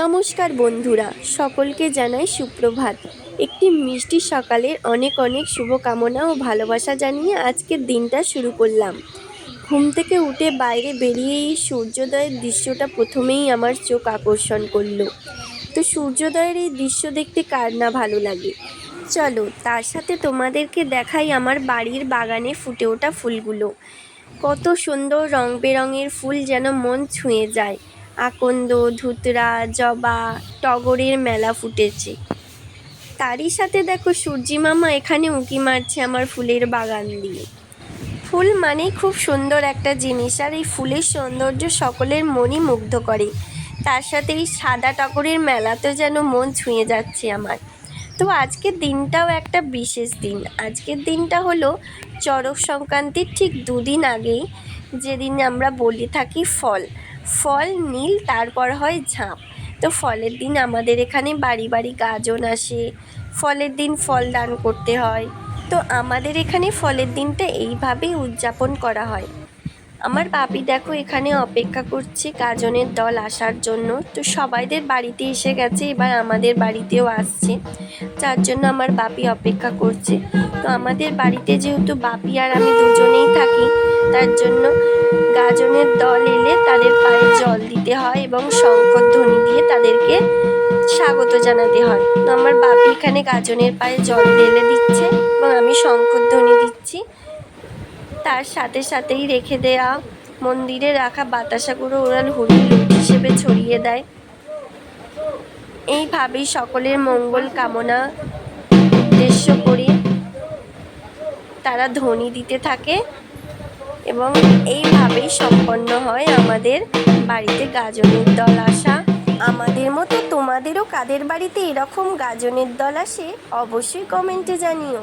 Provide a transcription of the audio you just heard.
নমস্কার বন্ধুরা, সকলকে জানাই সুপ্রভাত। একটি মিষ্টি সকালের অনেক অনেক শুভকামনা ও ভালোবাসা জানিয়ে আজকের দিনটা শুরু করলাম। ঘুম থেকে উঠে বাইরে বেরিয়ে এই সূর্যোদয়ের দৃশ্যটা প্রথমেই আমার চোখ আকর্ষণ করল। তো সূর্যোদয়ের এই দৃশ্য দেখতে কার না ভালো লাগে? চলো, তার সাথে তোমাদেরকে দেখাই আমার বাড়ির বাগানে ফুটে ওঠা ফুলগুলো। কত সুন্দর রং বেরঙের ফুল যেন মন ছুঁয়ে যায়। আকন্দ, ধুতরা, জবা, টগরের মেলা ফুটেছে। তারই সাথে দেখো সূর্যি মামা এখানে উঁকি মারছে আমার ফুলের বাগান দিয়ে। ফুল মানেই খুব সুন্দর একটা জিনিস, আর এই ফুলের সৌন্দর্য সকলের মনই মুগ্ধ করে। তার সাথে এই সাদা টগরের মেলাতে যেন মন ছুঁয়ে যাচ্ছে আমার। তো আজকের দিনটাও একটা বিশেষ দিন। আজকের দিনটা হলো চড়ক সংক্রান্তির ঠিক দুদিন আগেই যেদিন আমরা বলে থাকি ফল। ফল, নীল, তারপর হয় ঝাঁপ। তো ফলের দিন আমাদের এখানে বাড়ি বাড়ি গাজন আসে। ফলের দিন ফল দান করতে হয়। তো আমাদের এখানে ফলের দিনটা এইভাবেই উদযাপন করা হয়। আমার বাপি দেখো এখানে অপেক্ষা করছে গাজনের দল আসার জন্য। তো সবাইদের বাড়িতে এসে গেছে, এবার আমাদের বাড়িতেও আসছে। যার জন্য আমার বাপি অপেক্ষা করছে। তো আমাদের বাড়িতে যেহেতু বাপি আর আমি দুজনেই থাকি, তার জন্য গাজনের দল এলে তাদের পায়ে জল দিতে হয় এবং শঙ্খধ্বনি দিয়ে তাদেরকে স্বাগত জানাতে হয়। তো আমার বাপি এখানে গাজনের পায়ে জল ঢেলে দিচ্ছে এবং আমি শঙ্খধ্বনি দিচ্ছি। তার সাথে সাথেই রেখে দেয়া মন্দিরে রাখা বাতাসাগুলো ওরা হরি হিসেবে ছড়িয়ে দেয়। এইভাবেই সকলের মঙ্গল কামনা উদ্দেশ্য করে তারা ধ্বনি দিতে থাকে এবং এইভাবেই সম্পন্ন হয় আমাদের বাড়িতে গাজনের দল আসা। আমাদের মতো তোমাদেরও কাদের বাড়িতে এরকম গাজনের দল আসে অবশ্যই কমেন্টে জানিও।